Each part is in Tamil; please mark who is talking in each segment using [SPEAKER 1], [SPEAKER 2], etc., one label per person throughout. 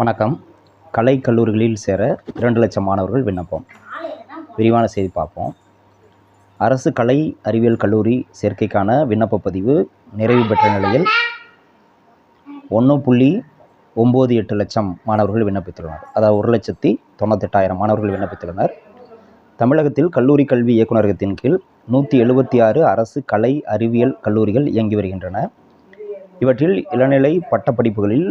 [SPEAKER 1] வணக்கம். கலை கல்லூரிகளில் சேர இரண்டு லட்சம் மாணவர்கள் விண்ணப்பம். விரிவான செய்தி பார்ப்போம். அரசு கலை அறிவியல் கல்லூரி சேர்க்கைக்கான விண்ணப்ப பதிவு நிறைவு பெற்ற நிலையில் ஒன்று புள்ளி ஒம்பது எட்டு லட்சம் மாணவர்கள் விண்ணப்பித்துள்ளனர். அதாவது ஒரு லட்சத்தி தொண்ணூத்தெட்டாயிரம் மாணவர்கள் விண்ணப்பித்துள்ளனர். தமிழகத்தில் கல்லூரி கல்வி இயக்குநரகத்தின் கீழ் நூற்றி எழுபத்தி ஆறு அரசு கலை அறிவியல் கல்லூரிகள் இயங்கி வருகின்றன. இவற்றில் இளநிலை பட்டப்படிப்புகளில்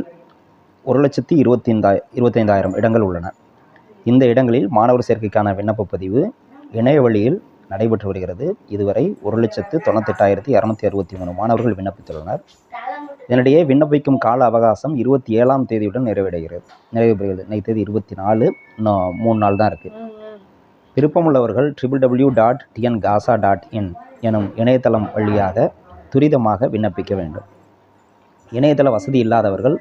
[SPEAKER 1] ஒரு லட்சத்தி இருபத்தைந்தாய் இருபத்தைந்தாயிரம் இடங்கள் உள்ளன. இந்த இடங்களில் மாணவர் சேர்க்கைக்கான விண்ணப்ப பதிவு இணைய வழியில் நடைபெற்று வருகிறது. இதுவரை ஒரு லட்சத்து தொண்ணூத்தெட்டாயிரத்தி இரநூத்தி அறுபத்தி மூணு மாணவர்கள் விண்ணப்பித்துள்ளனர். இதனிடையே விண்ணப்பிக்கும் கால அவகாசம் இருபத்தி ஏழாம் தேதியுடன் நிறைவடைகிறது. நிறைவு பெறுகிறது. இன்னைக்கு தேதி இருபத்தி நாலு. இன்னும் மூணு நாள் தான் இருக்குது விருப்பமுள்ளவர்கள் triple W dot TN GASA dot in எனும் இணையதளம் வழியாக துரிதமாக விண்ணப்பிக்க வேண்டும். இணையதள வசதி இல்லாதவர்கள்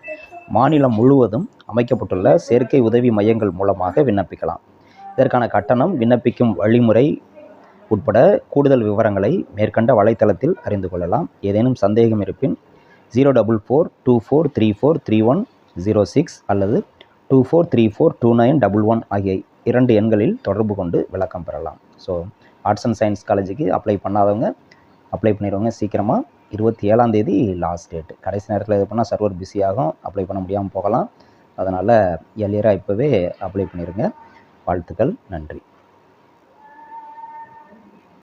[SPEAKER 1] மாநிலம் முழுவதும் அமைக்கப்பட்டுள்ள சேர்க்கை உதவி மையங்கள் மூலமாக விண்ணப்பிக்கலாம். இதற்கான கட்டணம் விண்ணப்பிக்கும் வழிமுறை உட்பட கூடுதல் விவரங்களை மேற்கண்ட வலைத்தளத்தில் அறிந்து கொள்ளலாம். ஏதேனும் சந்தேகம் இருப்பின் zero double four two four three four three one zero six அல்லது two four three four two nine double one ஆகிய இரண்டு எண்களில் தொடர்பு கொண்டு விளக்கம் பெறலாம். ஸோ ஆர்ட்ஸ் அண்ட் சயின்ஸ் காலேஜுக்கு அப்ளை பண்ணாதவங்க அப்ளை பண்ணிடுவாங்க சீக்கிரமாக இருபத்தி ஏழாம் தேதி லாஸ்ட் டேட் கடைசி நேரத்தில் இது பண்ணால் சர்வர் பிஸியாகும் அப்ளை பண்ண முடியாமல் போகலாம். அதனால் எளியராக இப்போவே அப்ளை பண்ணிடுங்க வாழ்த்துக்கள். நன்றி.